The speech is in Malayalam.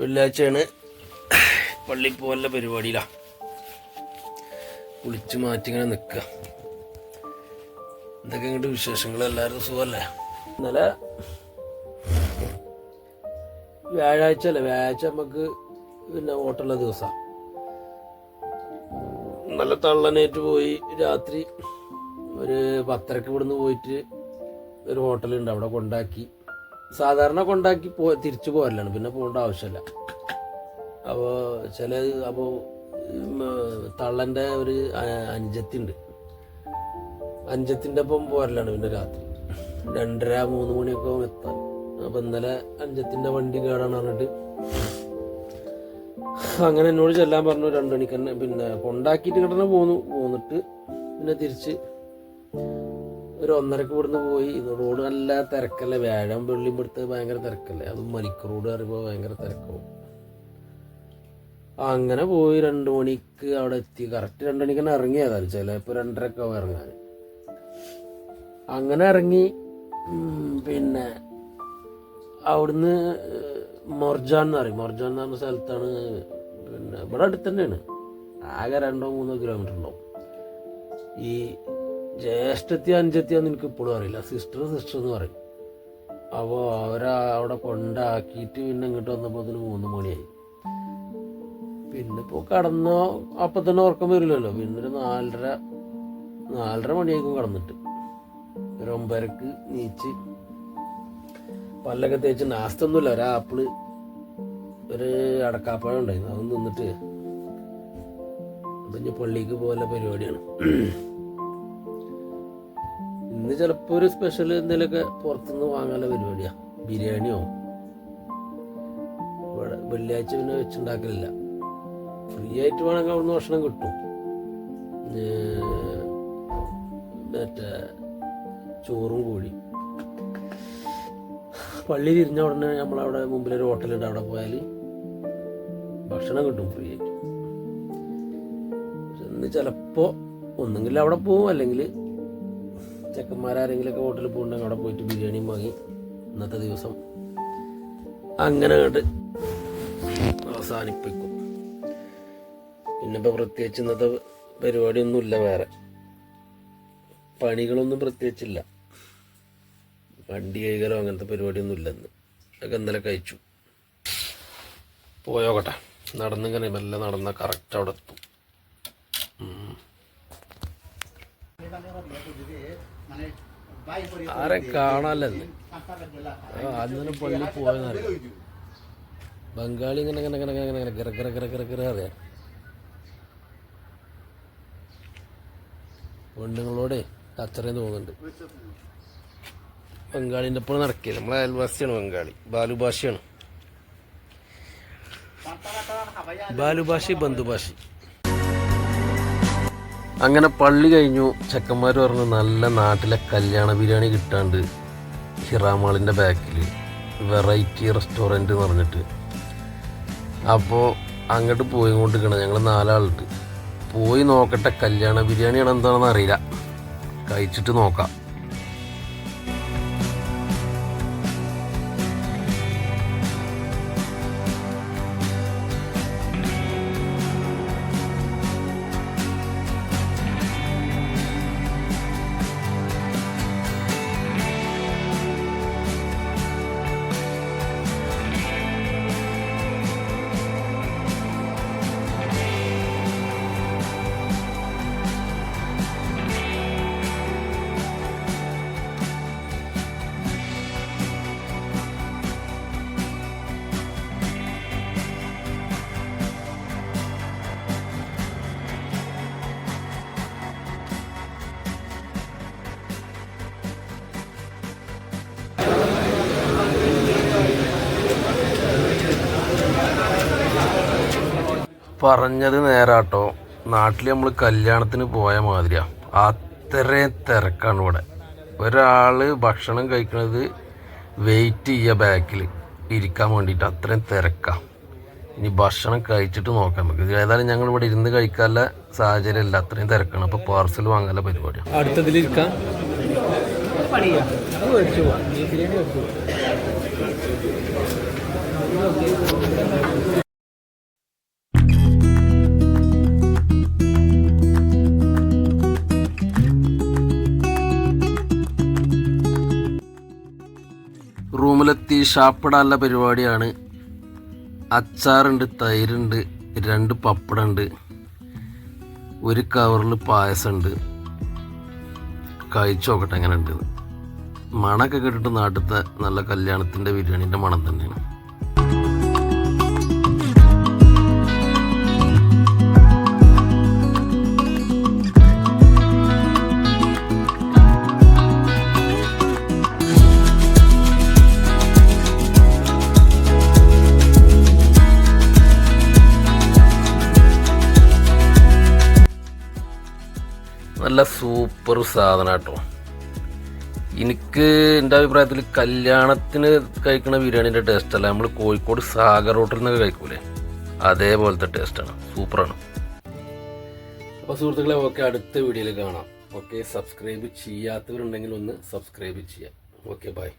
വെള്ളിയാഴ്ചയാണ് പള്ളി പോകല്ല പരിപാടിയിലാ. കുളിച്ച് മാറ്റി ഇങ്ങനെ നിൽക്കുക എന്തൊക്കെ ഇങ്ങോട്ട് വിശേഷങ്ങൾ എല്ലാവരും സുഖമല്ലേ ഇന്നലെ വ്യാഴാഴ്ച അല്ലേ വ്യാഴാഴ്ച നമുക്ക് പിന്നെ ഓട്ടുള്ള ദിവസമാണ് നല്ല തള്ളനേറ്റ് പോയി. രാത്രി ഒരു പത്തരക്ക് ഇവിടുന്ന് പോയിട്ട് ഒരു ഹോട്ടലുണ്ട്. അവിടെ കൊണ്ടാക്കി. സാധാരണ കൊണ്ടാക്കി പോ തിരിച്ചു പോരലാണ്. പിന്നെ പോകേണ്ട ആവശ്യമില്ല അപ്പോൾ ചില അപ്പോൾ തള്ളന്റെ ഒരു അഞ്ചത്തിണ്ട്. അനുജത്തിന്റെ ഒപ്പം പോരലാണ് പിന്നെ രാത്രി. രണ്ടര മൂന്ന് മണിയൊക്കെ എത്താൻ. അപ്പം ഇന്നലെ അനുജത്തിന്റെ വണ്ടി കേടാണ് പറഞ്ഞിട്ട് അങ്ങനെ എന്നോട് ചെല്ലാൻ പറഞ്ഞു. രണ്ടു മണിക്ക് തന്നെ പിന്നെ കൊണ്ടാക്കിയിട്ട് കിടന്ന് പോന്നു. പോന്നിട്ട് പിന്നെ തിരിച്ച് ഒരു ഒന്നരക്ക് ഇവിടുന്ന് പോയി. റോഡ് നല്ല തിരക്കല്ലേ? വേഴം വെള്ളി പെടുത്ത് ഭയങ്കര തിരക്കല്ലേ? അതും മലിക്ക് റോഡ് പറയുമ്പോൾ ഭയങ്കര തിരക്കാവും. അങ്ങനെ പോയി രണ്ടു മണിക്ക് അവിടെ എത്തി. കറക്റ്റ് രണ്ടു മണിക്ക് തന്നെ ഇറങ്ങിയതാണ് ചിലപ്പോൾ രണ്ടരക്ക് ഇറങ്ങാൻ. അങ്ങനെ ഇറങ്ങി. പിന്നെ അവിടുന്ന് മൊർജാൻ എന്ന് പറയും. മൊർജാൻ എന്ന് പറഞ്ഞ സ്ഥലത്താണ് പിന്നെ ഇവിടെ അടുത്ത് തന്നെയാണ്. ആകെ രണ്ടോ മൂന്നോ കിലോമീറ്റർ ഉണ്ടാവും. ഈ ജ്യേഷ്ഠത്തി അഞ്ചത്തിയാന്ന് എനിക്ക് ഇപ്പോഴും അറിയില്ല. സിസ്റ്റർ സിസ്റ്റർ എന്ന് പറയും. അപ്പോൾ അവരാ അവിടെ കൊണ്ടാക്കിയിട്ട് പിന്നെ ഇങ്ങോട്ട് വന്നപ്പോൾ അതിന് മൂന്ന് മണിയായി. പിന്നെ ഇപ്പോൾ കടന്നോ അപ്പം തന്നെ ഉറക്കം വരില്ലല്ലോ. പിന്നെ ഒരു നാലര നാലര മണിയായിരിക്കും കടന്നിട്ട്. ഒരു ഒമ്പരക്ക് നീച്ച് പല്ലൊക്കെ തേച്ച് നാസ്തൊന്നുമില്ല ഒരു ആപ്പിൾ ഒരു അടക്കാപ്പഴം ഉണ്ടായിരുന്നു. അതും നിന്നിട്ട് ഇനി പള്ളിക്ക് പോലെ പരിപാടിയാണ്. ഇന്ന് ചിലപ്പോൾ ഒരു സ്പെഷ്യൽ എന്തെങ്കിലുമൊക്കെ പുറത്തുനിന്ന് വാങ്ങാനുള്ള പരിപാടിയാ. ബിരിയാണിയോ? വെള്ളിയാഴ്ച പിന്നെ വെച്ചുണ്ടാക്കലില്ല. ഫ്രീ ആയിട്ട് വേണമെങ്കിൽ അവിടുന്ന് ഭക്ഷണം കിട്ടും. മറ്റേ ചോറും കൂടി പള്ളി തിരിഞ്ഞ ഉടനെ നമ്മളവിടെ മുമ്പിലൊരു ഹോട്ടലുണ്ട്. അവിടെ പോയാൽ ഭക്ഷണം കിട്ടും ഫ്രീ ആയിട്ട്. ഇന്ന് ചിലപ്പോൾ ഒന്നെങ്കിൽ അവിടെ പോവും. അല്ലെങ്കിൽ ചെക്കന്മാരാരെങ്കിലുമൊക്കെ ഹോട്ടലിൽ പോകുന്നുണ്ടെങ്കിൽ അവിടെ പോയിട്ട് ബിരിയാണിയും വാങ്ങി. ഇന്നത്തെ ദിവസം അങ്ങനെ അങ്ങോട്ട് അവസാനിപ്പിക്കും. പിന്നെ ഇപ്പോൾ പ്രത്യേകിച്ച് ഇന്നത്തെ പരിപാടിയൊന്നുമില്ല വേറെ. പണികളൊന്നും പ്രത്യേകിച്ചില്ല. വണ്ടി കൈകലോ അങ്ങനത്തെ പരിപാടിയൊന്നും ഇല്ലെന്ന് അതൊക്കെ ഇന്നലെ കഴിച്ചു. പോയോക്കട്ടെ നടന്നിങ്ങനെ മെല്ലെ നടന്ന കറക്റ്റ് അവിടെ എത്തും. ആരെ കാണാല്ലെന്ന് ആദ്യം പള്ളി പോയെന്നറിയാം ബംഗാളി ഇങ്ങനെ ഇങ്ങനെ ഇങ്ങനെ ഇങ്ങനെ ഇങ്ങനെ ഗ്രഗ്ര ഗ്ര ഗ്ര ഗ്ര അറിയാം. പെണ്ണുങ്ങളോടെ അത്രയും തോന്നുന്നുണ്ട്. ബംഗാളിന്റെ ഒപ്പം നടക്കില്ല നമ്മളെ അയൽവാസിയാണ് ബംഗാളി. ബാലുഭാഷയാണ് ബാലുഭാഷി ബന്ധുഭാഷി അങ്ങനെ പള്ളി കഴിഞ്ഞു. ചെക്കന്മാർ പറഞ്ഞു നല്ല നാട്ടിലെ കല്യാണ ബിരിയാണി കിട്ടാണ്ട് ഹിറാമാളിന്റെ ബാക്കിൽ വെറൈറ്റി റെസ്റ്റോറന്റ് എന്ന് പറഞ്ഞിട്ട്. അപ്പോൾ അങ്ങോട്ട് പോയി കൊണ്ടിരിക്കണം ഞങ്ങൾ നാലാളുണ്ട്. പോയി നോക്കട്ടെ കല്യാണ ബിരിയാണിയാണ് എന്താണെന്ന് അറിയില്ല. കഴിച്ചിട്ട് നോക്കാം. പറഞ്ഞത് നേരാട്ടോ. നാട്ടിൽ നമ്മൾ കല്യാണത്തിന് പോയ മാതിരിയാ. അത്രയും തിരക്കാണ് ഇവിടെ. ഒരാൾ ഭക്ഷണം കഴിക്കുന്നത് വെയിറ്റ് ചെയ്യുക ബാക്കിൽ ഇരിക്കാൻ വേണ്ടിയിട്ട് അത്രയും തിരക്കാണ് ഇനി ഭക്ഷണം കഴിച്ചിട്ട് നോക്കാം നമുക്ക്. ഏതായാലും ഞങ്ങൾ ഇവിടെ ഇരുന്ന് കഴിക്കാനുള്ള സാഹചര്യം ഇല്ല അത്രയും തിരക്കാണ്. അപ്പോൾ പാർസൽ വാങ്ങാനുള്ള പരിപാടിയാണ് അടുത്തതിലിരിക്കാം പോവാം ഷാപ്പിടാനുള്ള പരിപാടിയാണ്. അച്ചാറുണ്ട് തൈരുണ്ട് രണ്ട് പപ്പടമുണ്ട് ഒരു കവറിൽ പായസമുണ്ട്. കഴിച്ചു നോക്കട്ടെ എങ്ങനെ ഉണ്ട് മണമൊക്കെ കേട്ടിട്ട് നാട്ടിലത്തെ നല്ല കല്യാണത്തിന്റെ ബിരിയാണീന്റെ മണം തന്നെയാണ്. നല്ല സൂപ്പർ സാധനം കേട്ടോ എനിക്ക് എന്റെ അഭിപ്രായത്തിൽ കല്യാണത്തിന് കഴിക്കുന്ന ബിരിയാണിന്റെ ടേസ്റ്റ് അല്ല. നമ്മൾ കോഴിക്കോട് സാഗർ ഹോട്ടലിൽ നിന്നൊക്കെ കഴിക്കൂലേ? അതേപോലത്തെ ടേസ്റ്റാണ് സൂപ്പറാണ്. അപ്പോൾ സുഹൃത്തുക്കളെ ഓക്കെ അടുത്ത വീഡിയോയിൽ കാണാം. ഓക്കെ സബ്സ്ക്രൈബ് ചെയ്യാത്തവരുണ്ടെങ്കിൽ ഒന്ന് സബ്സ്ക്രൈബ് ചെയ്യാം. Okay bye